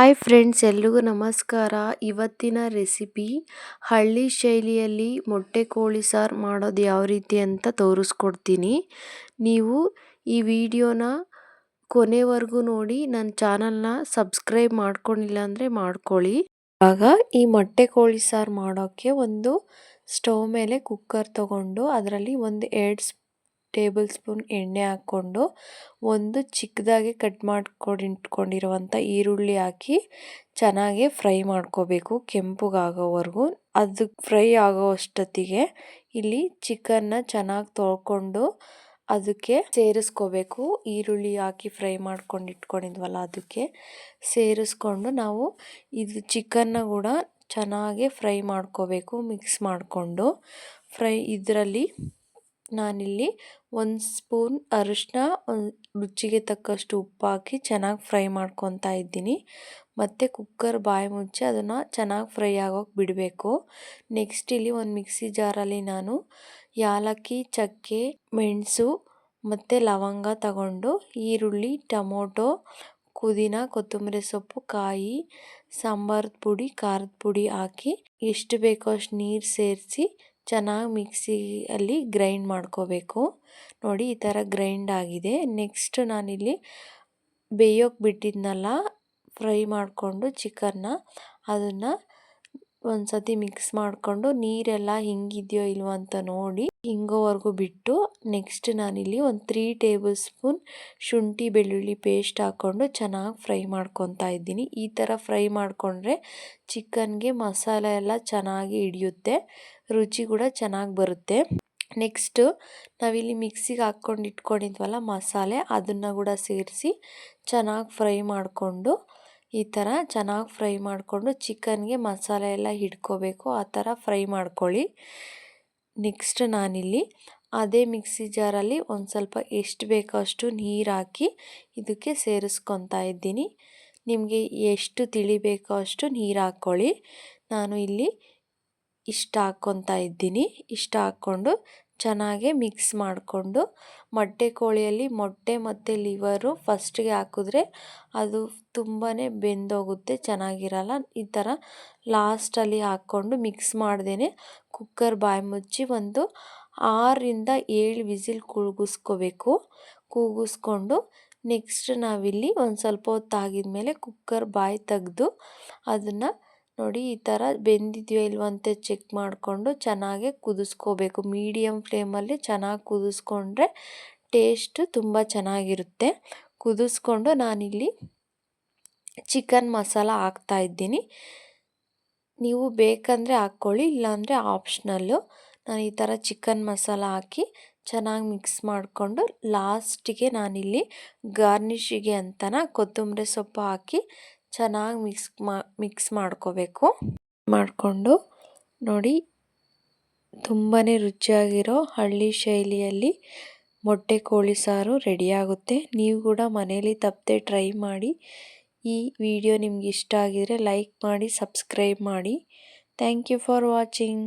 Hi friends, ಎಲ್ರಿಗೂ ನಮಸ್ಕಾರ. ಇವತ್ತಿನ ರೆಸಿಪಿ ಹಳ್ಳಿ ಶೈಲಿಯಲ್ಲಿ ಮೊಟ್ಟೆ ಕೋಳಿ ಸಾರು ಮಾಡೋದು ಯಾವ ರೀತಿ ಅಂತ ತೋರಿಸ್ಕೊಡ್ತೀನಿ. ನೀವು ಈ ವಿಡಿಯೋನ ಕೊನೆವರೆಗೂ ನೋಡಿ, ನನ್ನ ಚಾನಲ್ನ ಸಬ್ಸ್ಕ್ರೈಬ್ ಮಾಡ್ಕೊಂಡಿಲ್ಲ ಅಂದರೆ ಮಾಡ್ಕೊಳ್ಳಿ. ಆಗ ಈ ಮೊಟ್ಟೆ ಕೋಳಿ ಸಾರು ಮಾಡೋಕ್ಕೆ ಒಂದು ಸ್ಟವ್ ಮೇಲೆ ಕುಕ್ಕರ್ ತಗೊಂಡು, ಅದರಲ್ಲಿ ಒಂದು ಎರಡು ಟೇಬಲ್ ಸ್ಪೂನ್ ಎಣ್ಣೆ ಹಾಕ್ಕೊಂಡು ಒಂದು ಚಿಕ್ಕದಾಗಿ ಕಟ್ ಮಾಡ್ಕೊಂಡು, ಇಟ್ಕೊಂಡಿರುವಂಥ ಈರುಳ್ಳಿ ಹಾಕಿ ಚೆನ್ನಾಗಿ ಫ್ರೈ ಮಾಡ್ಕೋಬೇಕು ಕೆಂಪಗಾಗೋವರೆಗೂ. ಅದು ಫ್ರೈ ಆಗೋ ಅಷ್ಟೊತ್ತಿಗೆ ಇಲ್ಲಿ ಚಿಕನ್ನ ಚೆನ್ನಾಗಿ ತೊಳ್ಕೊಂಡು ಅದಕ್ಕೆ ಸೇರಿಸ್ಕೋಬೇಕು. ಈರುಳ್ಳಿ ಹಾಕಿ ಫ್ರೈ ಮಾಡ್ಕೊಂಡು ಇಟ್ಕೊಂಡಿದ್ವಲ್ಲ ಅದಕ್ಕೆ ಸೇರಿಸ್ಕೊಂಡು ನಾವು ಇದು ಚಿಕನ್ನ ಕೂಡ ಚೆನ್ನಾಗಿ ಫ್ರೈ ಮಾಡ್ಕೋಬೇಕು ಮಿಕ್ಸ್ ಮಾಡಿಕೊಂಡು. ಫ್ರೈ ಇದರಲ್ಲಿ ನಾನಿಲ್ಲಿ ಒಂದು ಸ್ಪೂನ್ ಅರಿಶಿನ ಒಂದು ರುಚಿಗೆ ತಕ್ಕಷ್ಟು ಉಪ್ಪು ಹಾಕಿ ಚೆನ್ನಾಗಿ ಫ್ರೈ ಮಾಡ್ಕೊತಾ ಇದ್ದೀನಿ. ಮತ್ತು ಕುಕ್ಕರ್ ಬಾಯಿ ಮುಚ್ಚಿ ಅದನ್ನು ಚೆನ್ನಾಗಿ ಫ್ರೈ ಆಗೋಕೆ ಬಿಡಬೇಕು. ನೆಕ್ಸ್ಟ್ ಇಲ್ಲಿ ಒಂದು ಮಿಕ್ಸಿ ಜಾರಲ್ಲಿ ನಾನು ಯಾಲಕ್ಕಿ, ಚಕ್ಕೆ, ಮೆಣಸು ಮತ್ತು ಲವಂಗ ತಗೊಂಡು ಈರುಳ್ಳಿ, ಟೊಮೊಟೊ, ಪುದೀನ, ಕೊತ್ತಂಬರಿ ಸೊಪ್ಪು, ಕಾಯಿ ಸಾಂಬಾರದ ಪುಡಿ, ಖಾರದ ಪುಡಿ ಹಾಕಿ ಎಷ್ಟು ಬೇಕೋ ಅಷ್ಟು ನೀರು ಸೇರಿಸಿ ಚೆನ್ನಾಗಿ ಮಿಕ್ಸಿಯಲ್ಲಿ ಗ್ರೈಂಡ್ ಮಾಡ್ಕೋಬೇಕು. ನೋಡಿ, ಈ ಥರ ಗ್ರೈಂಡ್ ಆಗಿದೆ. ನೆಕ್ಸ್ಟ್ ನಾನಿಲ್ಲಿ ಬೇಯೋಕೆ ಬಿಟ್ಟಿದ್ನಲ್ಲ, ಫ್ರೈ ಮಾಡಿಕೊಂಡು ಚಿಕನ್ನ, ಅದನ್ನು ಒಂದು ಸತಿ ಮಿಕ್ಸ್ ಮಾಡಿಕೊಂಡು ನೀರೆಲ್ಲ ಹಿಂಗಿದೆಯೋ ಇಲ್ವೋ ಅಂತ ನೋಡಿ ಹಿಂಗೋವರೆಗೂ ಬಿಟ್ಟು ನೆಕ್ಸ್ಟ್ ನಾನಿಲ್ಲಿ ಒಂದು ತ್ರೀ ಟೇಬಲ್ ಸ್ಪೂನ್ ಶುಂಠಿ ಬೆಳ್ಳುಳ್ಳಿ ಪೇಸ್ಟ್ ಹಾಕ್ಕೊಂಡು ಚೆನ್ನಾಗಿ ಫ್ರೈ ಮಾಡ್ಕೊತಾ ಇದ್ದೀನಿ. ಈ ಥರ ಫ್ರೈ ಮಾಡಿಕೊಂಡ್ರೆ ಚಿಕನ್ಗೆ ಮಸಾಲೆ ಎಲ್ಲ ಚೆನ್ನಾಗಿ ಹಿಡಿಯುತ್ತೆ, ರುಚಿ ಕೂಡ ಚೆನ್ನಾಗಿ ಬರುತ್ತೆ. ನೆಕ್ಸ್ಟು ನಾವಿಲ್ಲಿ ಮಿಕ್ಸಿಗೆ ಹಾಕ್ಕೊಂಡು ಇಟ್ಕೊಂಡಿದ್ವಲ್ಲ ಮಸಾಲೆ, ಅದನ್ನು ಕೂಡ ಸೇರಿಸಿ ಚೆನ್ನಾಗಿ ಫ್ರೈ ಮಾಡಿಕೊಂಡು ಈ ಥರ ಚೆನ್ನಾಗಿ ಫ್ರೈ ಮಾಡಿಕೊಂಡು ಚಿಕನ್ಗೆ ಮಸಾಲೆ ಎಲ್ಲ ಹಿಡ್ಕೋಬೇಕು. ಆ ಥರ ಫ್ರೈ ಮಾಡ್ಕೊಳ್ಳಿ. ನೆಕ್ಸ್ಟ್ ನಾನಿಲ್ಲಿ ಅದೇ ಮಿಕ್ಸಿ ಜಾರಲ್ಲಿ ಒಂದು ಸ್ವಲ್ಪ ಎಷ್ಟು ಬೇಕೋ ಅಷ್ಟು ನೀರು ಹಾಕಿ ಇದಕ್ಕೆ ಸೇರಿಸ್ಕೊತಾ ಇದ್ದೀನಿ. ನಿಮಗೆ ಎಷ್ಟು ತಿಳಿಬೇಕೋ ಅಷ್ಟು ನೀರು ಹಾಕ್ಕೊಳ್ಳಿ. ನಾನು ಇಲ್ಲಿ ಇಷ್ಟು ಹಾಕ್ಕೊತಾ ಇದ್ದೀನಿ. ಇಷ್ಟು ಹಾಕ್ಕೊಂಡು ಚೆನ್ನಾಗಿ ಮಿಕ್ಸ್ ಮಾಡಿಕೊಂಡು ಮೊಟ್ಟೆ ಕೋಳಿಯಲ್ಲಿ ಮೊಟ್ಟೆ ಮತ್ತು ಲಿವರು ಫಸ್ಟಿಗೆ ಹಾಕಿದ್ರೆ ಅದು ತುಂಬಾ ಬೆಂದೋಗುತ್ತೆ, ಚೆನ್ನಾಗಿರಲ್ಲ. ಈ ಥರ ಲಾಸ್ಟಲ್ಲಿ ಹಾಕ್ಕೊಂಡು ಮಿಕ್ಸ್ ಮಾಡ್ದೇ ಕುಕ್ಕರ್ ಬಾಯಿ ಮುಚ್ಚಿ ಒಂದು ಆರರಿಂದ ಏಳು ವಿಸಿಲ್ ಕೂಗಿಸ್ಕೋಬೇಕು. ಕೂಗಿಸ್ಕೊಂಡು ನೆಕ್ಸ್ಟ್ ನಾವಿಲ್ಲಿ ಒಂದು ಸ್ವಲ್ಪ ಹೊತ್ತು ಕುಕ್ಕರ್ ಬಾಯಿ ತೆಗೆದು ಅದನ್ನು ನೋಡಿ ಈ ಥರ ಬೆಂದಿದೆಯೋ ಇಲ್ವೋ ಅಂತ ಚೆಕ್ ಮಾಡಿಕೊಂಡು ಚೆನ್ನಾಗೆ ಕುದಿಸ್ಕೋಬೇಕು. ಮೀಡಿಯಮ್ ಫ್ಲೇಮಲ್ಲಿ ಚೆನ್ನಾಗಿ ಕುದಿಸ್ಕೊಂಡ್ರೆ ಟೇಸ್ಟು ತುಂಬ ಚೆನ್ನಾಗಿರುತ್ತೆ. ಕುದಿಸ್ಕೊಂಡು ನಾನಿಲ್ಲಿ ಚಿಕನ್ ಮಸಾಲ ಹಾಕ್ತಾಯಿದ್ದೀನಿ ನೀವು ಬೇಕಂದರೆ ಹಾಕ್ಕೊಳ್ಳಿ, ಇಲ್ಲಾಂದರೆ ಆಪ್ಷನಲ್ಲು ನಾನು ಈ ಥರ ಚಿಕನ್ ಮಸಾಲ ಹಾಕಿ ಚೆನ್ನಾಗಿ ಮಿಕ್ಸ್ ಮಾಡಿಕೊಂಡು ಲಾಸ್ಟಿಗೆ ನಾನಿಲ್ಲಿ ಗಾರ್ನಿಷಿಗೆ ಅಂತನ ಕೊತ್ತಂಬರಿ ಸೊಪ್ಪು ಹಾಕಿ ಚೆನ್ನಾಗಿ ಮಿಕ್ಸ್ ಮಾ, ಮಿಕ್ಸ್ ಮಾಡ್ಕೋಬೇಕು. ಮಾಡಿಕೊಂಡು ನೋಡಿ ತುಂಬಾ ರುಚಿಯಾಗಿರೋ ಹಳ್ಳಿ ಶೈಲಿಯಲ್ಲಿ ಮೊಟ್ಟೆ ಕೋಳಿ ಸಾರು ರೆಡಿಯಾಗುತ್ತೆ ನೀವು ಕೂಡ ಮನೇಲಿ ತಪ್ಪದೆ ಟ್ರೈ ಮಾಡಿ. ಈ ವಿಡಿಯೋ ನಿಮ್ಗೆ ಇಷ್ಟ ಆಗಿದರೆ ಲೈಕ್ ಮಾಡಿ, ಸಬ್ಸ್ಕ್ರೈಬ್ ಮಾಡಿ. Thank you for watching.